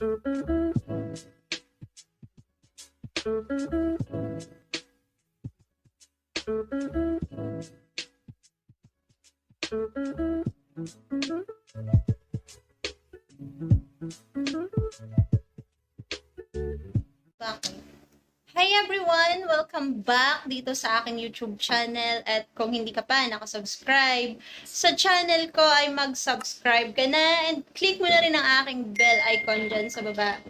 Okay. Hi everyone! Welcome back dito sa aking YouTube channel. At kung hindi ka pa nakasubscribe sa channel ko ay mag-subscribe ka na. And click mo na rin ang aking bell icon dyan sa baba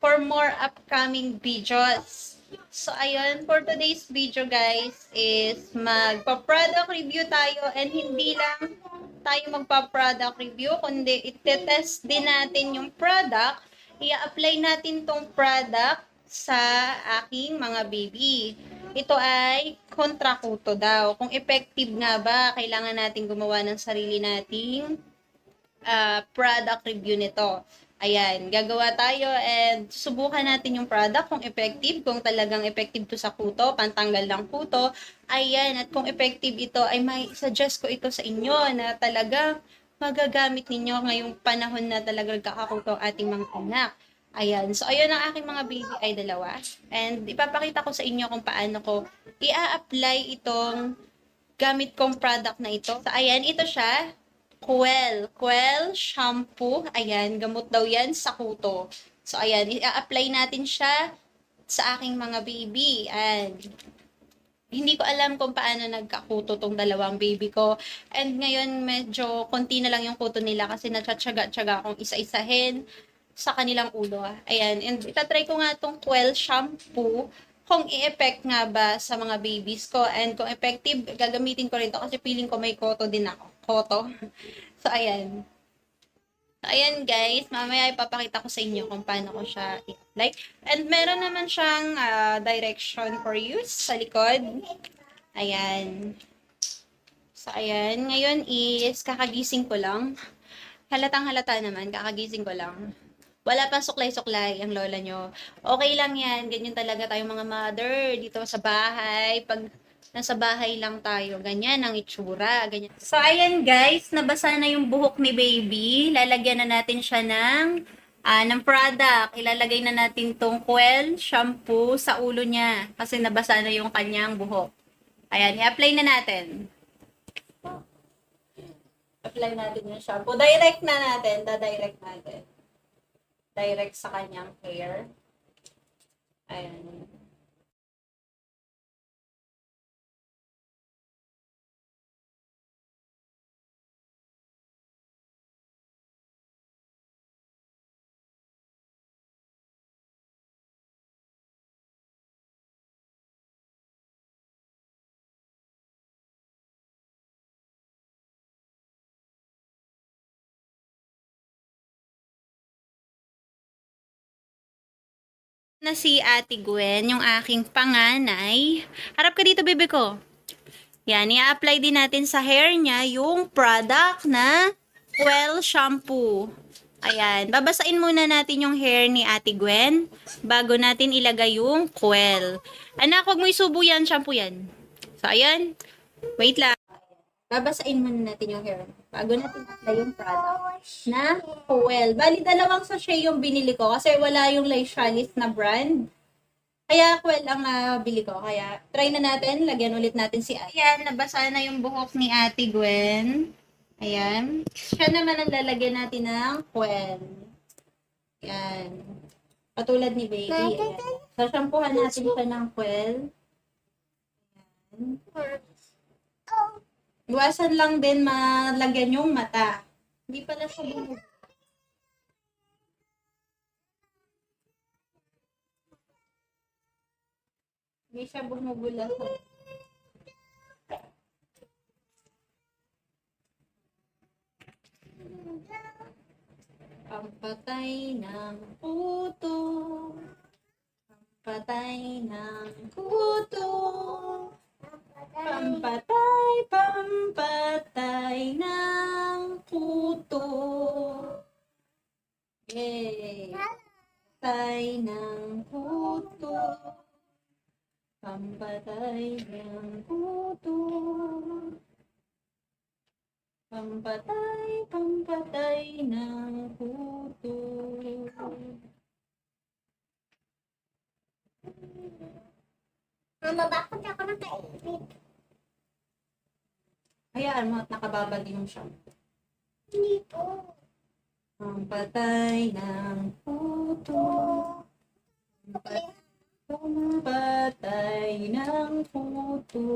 for more upcoming videos. So ayun, for today's video guys is magpa-product review tayo. And hindi lang tayo magpa-product review kundi itetest din natin yung product. I-apply natin tong product sa aking mga baby. Ito ay kontrakuto daw. Kung effective nga ba, kailangan natin gumawa ng sarili nating ah, product review nito. Ayan, gagawa tayo and subukan natin yung product kung effective, kung talagang effective to sa kuto, pantanggal ng kuto. Ayan, at kung effective ito, ay may suggest ko ito sa inyo na talagang magagamit ninyo ngayong panahon na talagang kakakuto ang ating mga anak. Ayan. So, ayun ang aking mga baby ay dalawa. And ipapakita ko sa inyo kung paano ko i-apply itong gamit kong product na ito. So, ayan. Ito siya. Quell. Quell shampoo. Ayan. Gamot daw yan sa kuto. So, ayan. I-apply natin siya sa aking mga baby. And hindi ko alam kung paano nagkakuto tong dalawang baby ko. And ngayon, medyo konti na lang yung kuto nila kasi natsatsaga-tsaga akong isa-isahin sa kanilang ulo. ah. Ayan. And itatry ko nga tong Quell shampoo kung i-effect nga ba sa mga babies ko. And kung effective, gagamitin ko rin to kasi feeling ko may koto din ako. Koto. so, ayan. So, ayan guys, mamaya ipapakita ko sa inyo kung paano ko siya i-apply. And meron naman siyang ah, direction for use sa likod. Ayan. So, ayan. Ngayon is kakagising ko lang. Halatang halata naman, kakagising ko lang. Wala pang suklay-suklay ang lola nyo. Okay lang yan. Ganyan talaga tayong mga mother dito sa bahay. Pag nasa bahay lang tayo, ganyan ang itsura. Ganyan. So, ayan guys, nabasa na yung buhok ni baby. Lalagyan na natin siya ng, ah, ng product. Ilalagay na natin tong Quell shampoo sa ulo niya. Kasi nabasa na yung kanyang buhok. Ayan, i-apply na natin. Apply natin yung shampoo. Direct na natin. Da-direct natin direct sa kanyang hair. Ayan. Na si Ate Gwen, yung aking panganay. Harap ka dito, bebe ko. Yan, i-apply din natin sa hair niya yung product na Well Shampoo. Ayan, babasain muna natin yung hair ni Ate Gwen bago natin ilagay yung Quell. Anak, huwag mo isubo yan, shampoo yan. So, ayan. Wait lang. Babasain muna natin yung hair bago natin apply yung product na Quell. Bali, dalawang sachet yung binili ko kasi wala yung Laishalis na brand. Kaya Quell ang nabili ko. Kaya try na natin. Lagyan ulit natin si Ayan, nabasa na yung buhok ni Ate Gwen. Ayan. Siya naman ang lalagyan natin ng Quell. Ayan. Patulad ni Baby. Ayan. Sasampuhan natin siya ng Quell. Ayan. Iwasan lang din malagyan yung mata. Hindi pala siya bumug. Hindi siya bumubula sa... Pampatay ng puto. Pampatay ng puto. Pampatay, ay pampatay ng puto. Yay! Patay ng puto. Pampatay ng puto. Pampatay, pampatay ng puto. Mama, bakit ako nakaibig? Hayaan mo at nakababad yung siya. Dito. Ang patay ng puto. Ang pat- ang patay ng puto.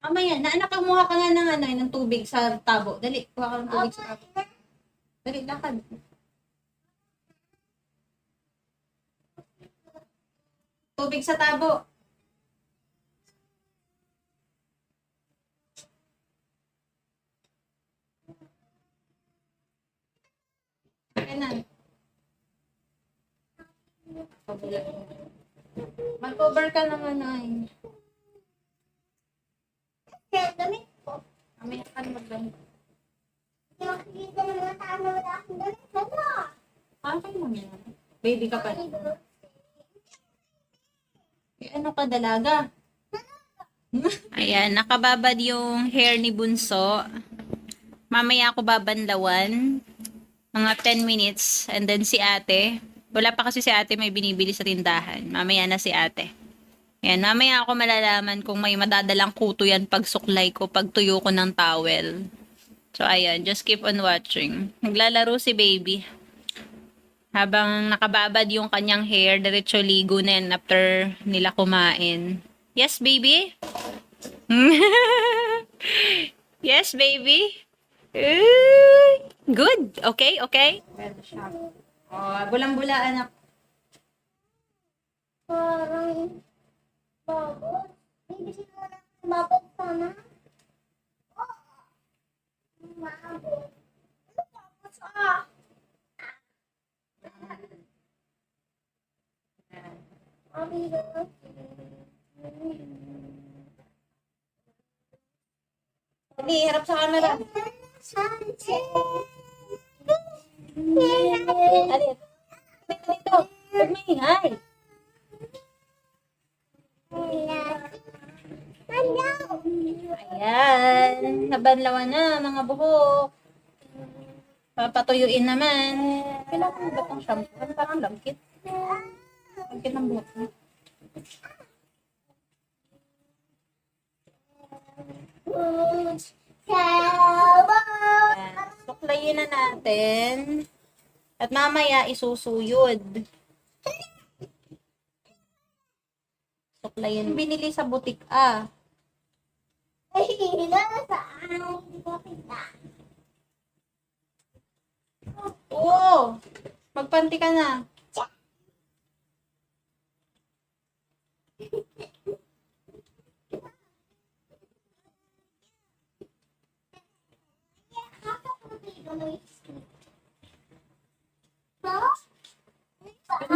Mamaya, naanak kumuha ka nga ng, ano, ng tubig sa tabo. Dali, kuha ka ng tubig sa tabo. Dali, lakad. Tubig sa tabo. Na. Mag-cover ka ng ano ay. Kaya damit ko. Mamaya ka na magdamit. Hindi makikita ng mga tao na wala akong damit. Hala. Okay lang yan. Baby ka pa. Eh, ano dalaga? Ayan, nakababad yung hair ni Bunso. Mamaya ako babanlawan. Mga 10 minutes. And then si ate. Wala pa kasi si ate may binibili sa tindahan. Mamaya na si ate. Ayan, mamaya ako malalaman kung may madadalang kuto yan pag suklay ko, pag tuyo ko ng towel. So, ayan, just keep on watching. Naglalaro si baby. Habang nakababad yung kanyang hair, diretso ligo na yan after nila kumain. Yes, baby? yes, baby? Good. Okay, okay. Oh, bulang-bulaan na. Parang mo na ng babot sana. Oh. Mabot. Ano babot ah? Abi na. Hindi, harap sa camera. Alit. Dito. Huwag maingay. Ayan. Nabanlawan na, mga buhok. Papatuyuin naman. Kailangan ba itong shampoo? Parang langkit? Langkit ng buhok mo. Ayan. Suklayin na natin. At mamaya isusuyod. Suklayin. Binili sa butik ah. Oo. Magpanti ka na.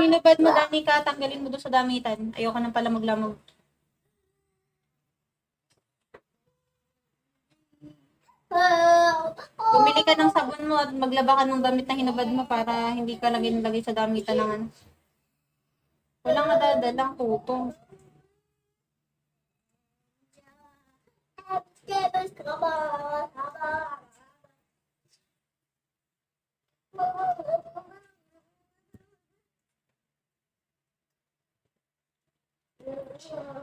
Pag minubad mo dami ka, tanggalin mo doon sa damitan. Ayoko nang pala maglamog. Bumili ka ng sabon mo at maglaba ka ng damit na hinubad mo para hindi ka lagi nilagay sa damitan ng ano. Walang madadalang kuto. Ay,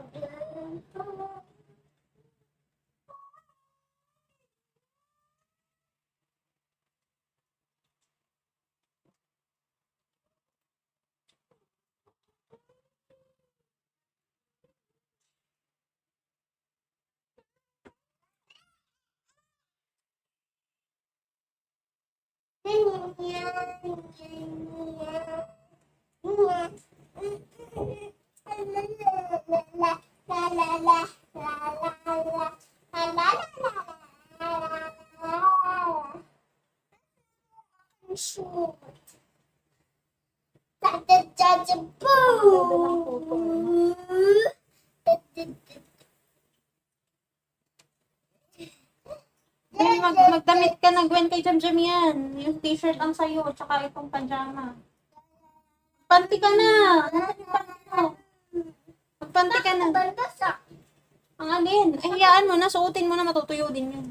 mag magdamit ka na, Gwen, kay Jam Jam yan. Yung t-shirt ang sayo, tsaka itong pajama. Panti ka na! Magpanti ka na. Ang alin? Ay, hayaan mo na, suotin mo na, matutuyo din yun.